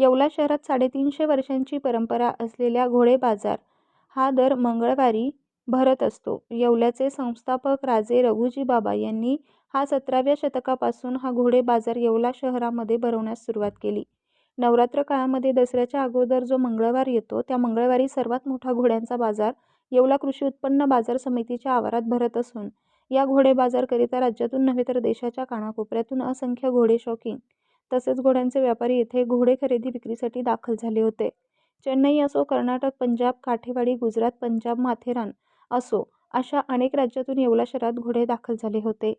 येवला शहरात साडेतीनशे वर्षांची परंपरा असलेल्या घोडे बाजार हा दर मंगळवारी भरत असतो. येवल्याचे संस्थापक राजे रघुजी बाबा यांनी हा सतराव्या शतकापासून हा घोडे बाजार येवला शहरामध्ये भरवण्यास सुरुवात केली. नवरात्र काळामध्ये दसऱ्याच्या अगोदर जो मंगळवार येतो त्या मंगळवारी सर्वात मोठा घोड्यांचा बाजार येवला कृषी उत्पन्न बाजार समितीच्या आवारात भरत असून या घोडे बाजारकरिता राज्यातून नव्हे तर देशाच्या कानाकोपऱ्यातून असंख्य घोडे शौकीन तसेच घोड्यांचे व्यापारी येथे घोडे खरेदी विक्रीसाठी दाखल झाले होते. चेन्नई असो कर्नाटक पंजाब काठेवाडी गुजरात पंजाब माथेरान असो अशा अनेक राज्यातून येवला शहरात घोडे दाखल झाले होते.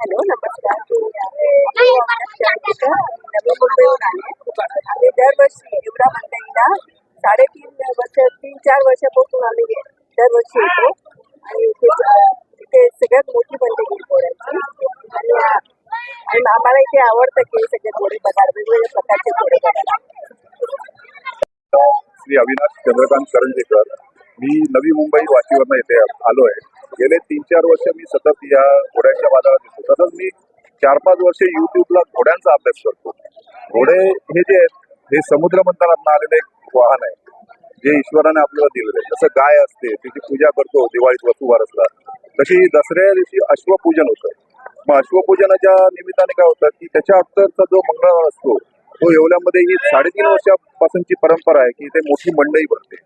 हॅलो नमस्कार. नवी मुंबईहून आले. आम्ही दरवर्षी मंडईला साडेतीन वर्ष तीन चार वर्षापासून आम्ही दरवर्षी येतो. आणि सगळ्यात मोठी मंडई आहे घोड्यांची आणि आणि आम्हाला इथे आवडतं की सगळे थोडे बघायला वेगवेगळे प्रकारचे थोडे श्री अविनाश चंद्रकांत करंजेकर. मी नवी मुंबई वाशीवरनं इथे आलो आहे गेले तीन चार वर्ष मी सतत या घोड्यांच्या बाजारात येतो तसंच मी चार पाच वर्ष युट्यूबला घोड्यांचा अभ्यास करतो. घोडे हे जे आहेत हे समुद्र मंथनातनं आलेलं एक वाहन आहे जे ईश्वराने आपल्याला दिलेलं आहे. जसं गाय असते तिची पूजा करतो दिवाळीत वसुबारसला. तशी दसऱ्या दिवशी अश्वपूजन होतं. पार्श्वपूजनाच्या अश्वपूजनाच्या निमित्ताने काय होतं की त्याच्या अगोदरचा जो मंगळवार असतो तो येवल्यामध्ये ही साडेतीन वर्षापासूनची परंपरा आहे की इथे मोठी मंडई भरते.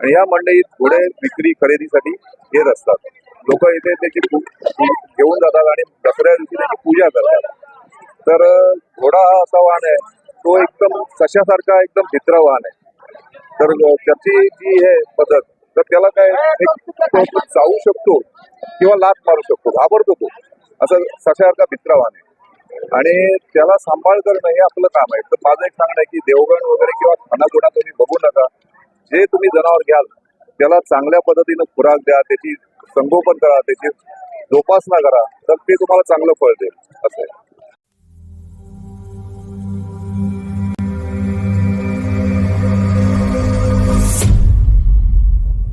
आणि या मंडईत घोडे विक्री खरेदीसाठी येत असतात. लोक इथे त्याची घेऊन जातात आणि दसऱ्या दिवशी त्याची पूजा करतात. तर घोडा हा असा वाहन आहे तो एकदम सशासारखा एकदम भित्र वाहन आहे. तर त्याची जी हे पद्धत तर त्याला काय जाऊ तो चावू शकतो किंवा लात मारू शकतो घाबरतो तो. असं सशासारखा मित्रवान आहे. आणि त्याला सांभाळ करणं हे आपलं काम आहे. तर माझं एक सांगणं आहे की देवगण वगैरे किंवा खानापुडा तुम्ही बघू नका. जे तुम्ही जनावर घ्याल त्याला चांगल्या पद्धतीनं खुराक द्या त्याची संगोपन करा त्याची जोपासना करा तर ते तुम्हाला चांगलं फळ देईल. असं आहे.